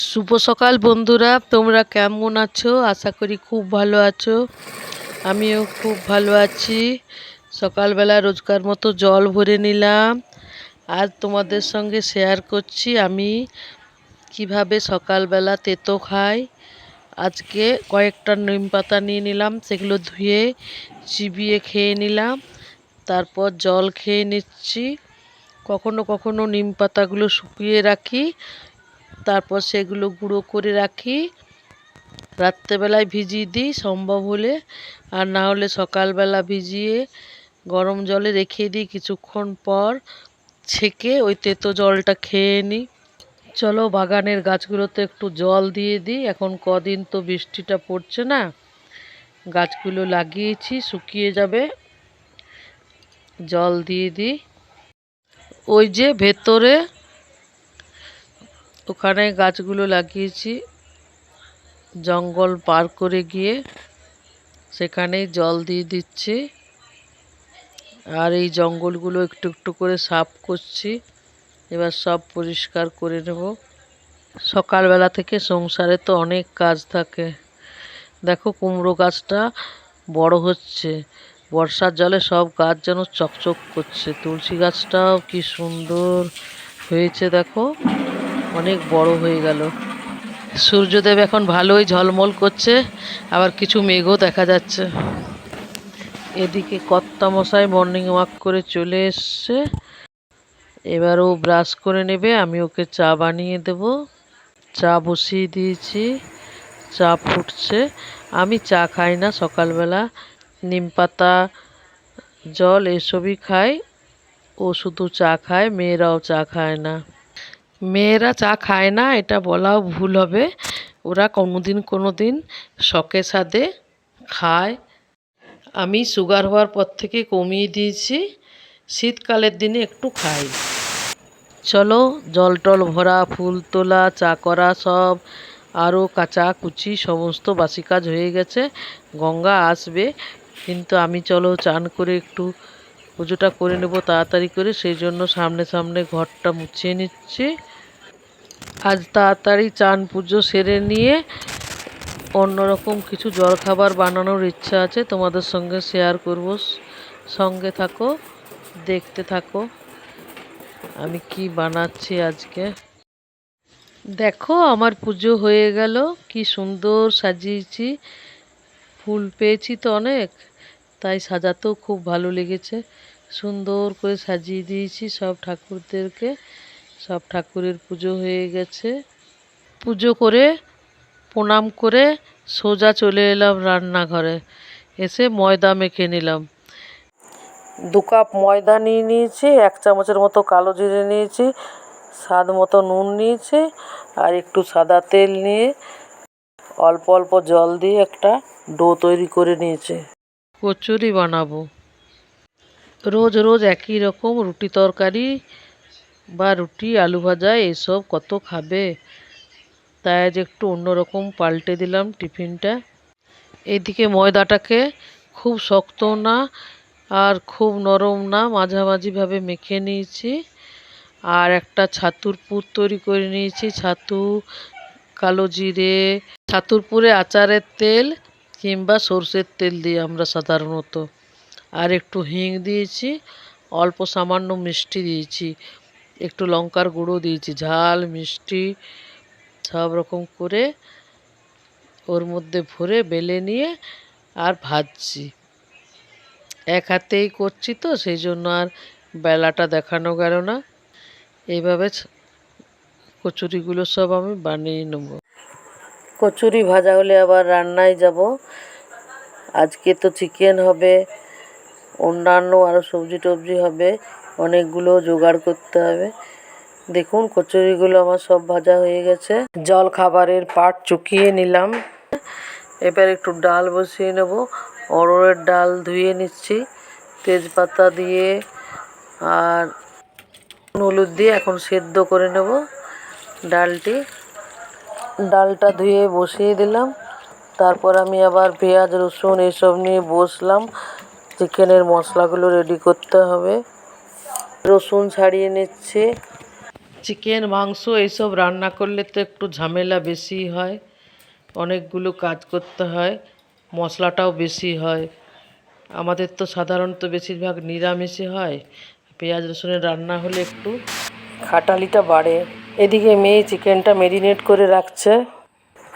শুভ সকাল, বন্ধুরা। তোমরা কেমন আছো? আশা করি খুব ভালো আছো। আমিও খুব ভালো আছি। সকালবেলা রোজকার মতো জল ভরে নিলাম। আর তোমাদের সঙ্গে শেয়ার করছি আমি কীভাবে সকালবেলা তেতো খাই। আজকে কয়েকটা নিম পাতা নিয়ে নিলাম, সেগুলো ধুয়ে চিবিয়ে খেয়ে নিলাম। তারপর জল খেয়ে নিচ্ছি। কখনো কখনো নিম পাতাগুলো শুকিয়ে রাখি। তারপর সেগুলো গুঁড়ো করে রাখি। রাত্রেবেলায় ভিজিয়ে দিই, সম্ভব হলে। আর না হলে সকালবেলা ভিজিয়ে গরম জলে রেখে দিই কিছুক্ষণ পর ছেঁকে ওই তেতো জলটা খেয়ে নিই। চলো বাগানের গাছগুলোতে একটু জল দিয়ে দিই। এখন কদিন তো বৃষ্টিটা পড়ছে না। গাছগুলো লাগিয়েছি, শুকিয়ে যাবে। জল দিয়ে দিই। ওই যে ভেতরে ওখানে গাছগুলো লাগিয়েছি, জঙ্গল পার করে গিয়ে সেখানেই জল দিয়ে দিচ্ছি। আর এই জঙ্গলগুলো একটু একটু করে সাফ করছি। এবার সব পরিষ্কার করে নেব। সকালবেলা থেকে সংসারে তো অনেক কাজ থাকে। দেখো কুমড়ো গাছটা বড় হচ্ছে। বর্ষার জলে সব গাছ যেন চকচক করছে। তুলসী গাছটাও কি সুন্দর হয়েছে দেখো। অনেক বড় হয়ে গেল। সূর্যদেব এখন ভালোই ঝলমল করছে, আবার কিছু মেঘও দেখা যাচ্ছে। এদিকে কর্তা মশাই মর্নিং ওয়াক করে চলে এসছে। এবার ও ব্রাশ করে নেবে, আমি ওকে চা বানিয়ে দেব। চা বসিয়ে দিয়েছি, চা ফুটছে। আমি চা খাই না সকালবেলা। নিম পাতা, জল এসবই খাই। ও শুধু চা খায়, মেয়েরাও চা খায় না। মেয়েরা চা খায় না, এটা বলাও ভুল হবে। ওরা কোনোদিন কোনো দিন শখে সাদে খায়। আমি সুগার হওয়ার পর থেকে কমিয়ে দিয়েছি, শীতকালের দিনে একটু খাই। চলো, জল টল ভরা, ফুল তোলা, চা করা সব আরও কাচা কুচি সমস্ত বাসি কাজ হয়ে গেছে, গঙ্গা আসবে। কিন্তু আমি চলো চান করে একটু পুজোটা করে নেব তাড়াতাড়ি করে, সেই জন্য সামনে সামনে ঘরটা মুছিয়ে নিচ্ছি। আজ তাড়াতাড়ি চান পুজো সেরে নিয়ে অন্যরকম কিছু জলখাবার বানানোর ইচ্ছা আছে, তোমাদের সঙ্গে শেয়ার করব। সঙ্গে থাকো, দেখতে থাকো, আমি কি বানাচ্ছি আজকে। দেখো, আমার পুজো হয়ে গেল, কি সুন্দর সাজিয়েছি। ফুল পেয়েছি তো অনেক। তাই সাজাতেও খুব ভালো লেগেছে। সুন্দর করে সাজিয়ে দিয়েছি সব ঠাকুরদেরকে। সব ঠাকুরের পুজো হয়ে গেছে। পুজো করে, প্রণাম করে সোজা চলে এলাম রান্নাঘরে। এসে ময়দা মেখে নিলাম। দু কাপ ময়দা নিয়ে নিয়েছি, এক চামচের মতো কালো জিরে নিয়েছি, স্বাদ মতো নুন নিয়েছি, আর একটু সাদা তেল নিয়ে অল্প অল্প জল দিয়ে একটা ডো তৈরি করে নিয়েছি। কচুরি বানাবো। রোজ রোজ একই রকম রুটি তরকারি বা রুটি, আলু ভাজা, এসব কত খাবে? তাই আজ একটু অন্যরকম পাল্টে দিলাম টিফিনটা। এইদিকে ময়দাটাকে খুব শক্ত না আর খুব নরম না, মাঝামাঝিভাবে মেখে নিয়েছি। আর একটা ছাতুর পুর তৈরি করে নিয়েছি, ছাতু, কালো জিরে, ছাতুর পুরে আচারের তেল কিংবা সর্ষের তেল দিই আমরা সাধারণত আর একটু হিং দিয়েছি, অল্প সামান্য মিষ্টি দিয়েছি, একটু লঙ্কার গুঁড়ো দিয়েছি, ঝাল, মিষ্টি, সব রকম করে ওর মধ্যে ভরে বেলে নিয়ে আর ভাজছি। এক হাতেই করছি তো, সেই জন্য আর বেলাটা দেখানো গেল না। এইভাবে কচুরিগুলো সব আমি বানিয়ে নেব। কচুরি ভাজা হলে আবার রান্নায় যাব। আজকে তো চিকেন হবে, অন্যান্য আরও সবজি টবজি হবে, অনেকগুলো জোগাড় করতে হবে। দেখুন, কচুরিগুলো আমার সব ভাজা হয়ে গেছে। জল খাবারের পাট চুকিয়ে নিলাম। এবার একটু ডাল বসিয়ে নেব। অরড়ের ডাল ধুয়ে নিচ্ছি। তেজপাতা দিয়ে আর হলুদ দিয়ে এখন সেদ্ধ করে নেব ডালটি। ডালটা ধুয়ে বসিয়ে দিলাম। তারপর আমি আবার পেঁয়াজ রসুন এসব নিয়ে বসলাম। চিকেনের মশলাগুলো রেডি করতে হবে। রসুন ছাড়িয়ে নিচ্ছে। চিকেন মাংস এইসব রান্না করলে তো একটু ঝামেলা বেশি হয়। অনেকগুলো কাজ করতে হয় মশলাটাও বেশি হয়। আমাদের তো সাধারণত বেশিরভাগ নিরামিষই হয়। পেঁয়াজ রসুনের রান্না হলে একটু খাটালিটা বাড়ে। এদিকে মেয়ে চিকেনটা মেরিনেট করে রাখছে।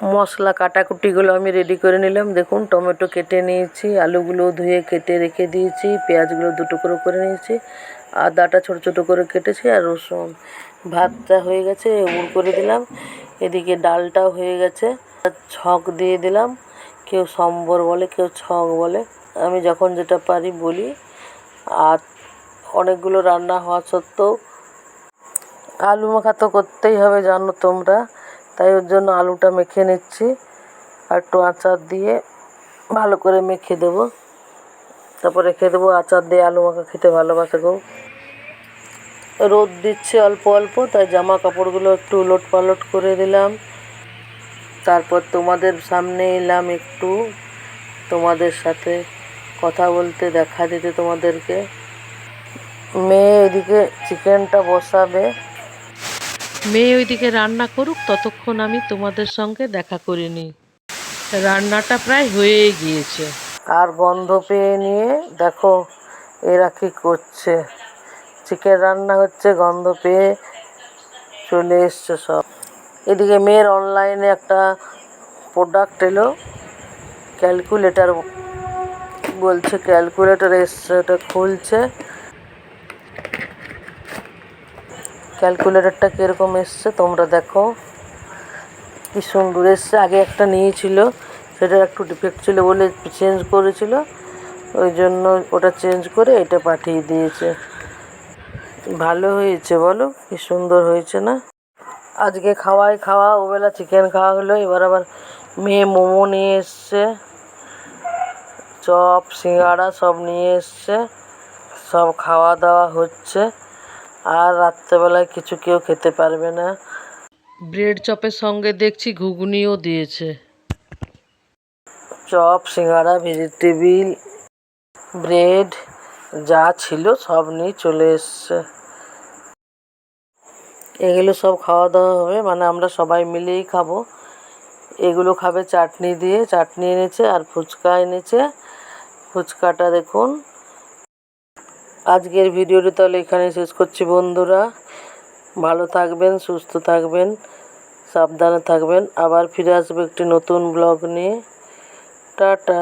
মশলা কাটাকুটিগুলো আমি রেডি করে নিলাম। দেখুন, টমেটো কেটে নিয়েছি, আলুগুলো ধুয়ে কেটে রেখে দিয়েছি, পেঁয়াজগুলো দু টুকরো করে নিয়েছি, আদাটা ছোট ছোট করে কেটেছি আর রসুন ভাতটা হয়ে গেছে উড় করে দিলাম। এদিকে ডালটাও হয়ে গেছে, ছক দিয়ে দিলাম, কেউ সম্বর বলে, কেউ ছক বলে। আমি যখন যেটা পারি বলি, আর অনেকগুলো রান্না হওয়া সত্ত্বেও আলু মাখা তো করতেই হবে, জানো তোমরা। তাই ওর জন্য আলুটা মেখে নিচ্ছি আর একটু আচার দিয়ে ভালো করে মেখে দেবো। তারপর রেখে দেবো আচার দিয়ে আলু মাখা খেতে ভালোবাসে গো। রোদ দিচ্ছে অল্প অল্প, তাই জামা কাপড়গুলো একটু উলট পালট করে দিলাম। তারপর তোমাদের সামনে এলাম একটু, তোমাদের সাথে কথা বলতে, দেখা দিতে তোমাদেরকে। মেয়ে এদিকে চিকেনটা বসাবে। মেয়ে ওইদিকে রান্না করুক, ততক্ষণ আমি তোমাদের সঙ্গে দেখা করে নিই রান্নাটা প্রায় হয়েই গিয়েছে। আর গন্ধ পেয়ে নিয়ে দেখো এরা কি করছে। চিকেন রান্না হচ্ছে, গন্ধ পেয়ে চলে এসছে সব। এদিকে মেয়ের অনলাইনে একটা প্রোডাক্ট এলো ক্যালকুলেটার বলছে ক্যালকুলেটার এসছে, ওটা খুলছে। ক্যালকুলেটরটা কীরকম এসছে, তোমরা দেখো। কি সুন্দর এসছে। আগে একটা নিয়েছিল, সেটা একটু ডিফেক্ট ছিল বলে চেঞ্জ করেছিল। ওই জন্য ওটা চেঞ্জ করে এটা পাঠিয়ে দিয়েছে। ভালো হয়েছে, বলো? কি সুন্দর হয়েছে না? আজকে খাওয়াই খাওয়া, ওবেলা চিকেন খাওয়া হলো। এবার আবার মেয়ে মোমো নিয়ে এসছে। চপ, সিঙ্গাড়া সব নিয়ে এসছে। সব খাওয়া দাওয়া হচ্ছে। আর রাত্রেবেলায় কিছু কেউ খেতে পারবে না। ব্রেড চপের সঙ্গে দেখছি ঘুগনিও দিয়েছে। চপ সিঙ্গাড়া ভেজিটেবিল ব্রেড যা ছিল সব নিয়ে চলে এসছে। এগুলো সব খাওয়া দাওয়া হবে মানে আমরা সবাই মিলেই খাব। এগুলো খাবে চাটনি দিয়ে চাটনি এনেছে আর ফুচকা এনেছে। ফুচকাটা দেখুন আজকের ভিডিওটি তাহলে এখানে শেষ করছি বন্ধুরা। ভালো থাকবেন, সুস্থ থাকবেন, সাবধানে থাকবেন। আবার ফিরে আসবে একটি নতুন ব্লগ নিয়ে। টাটা।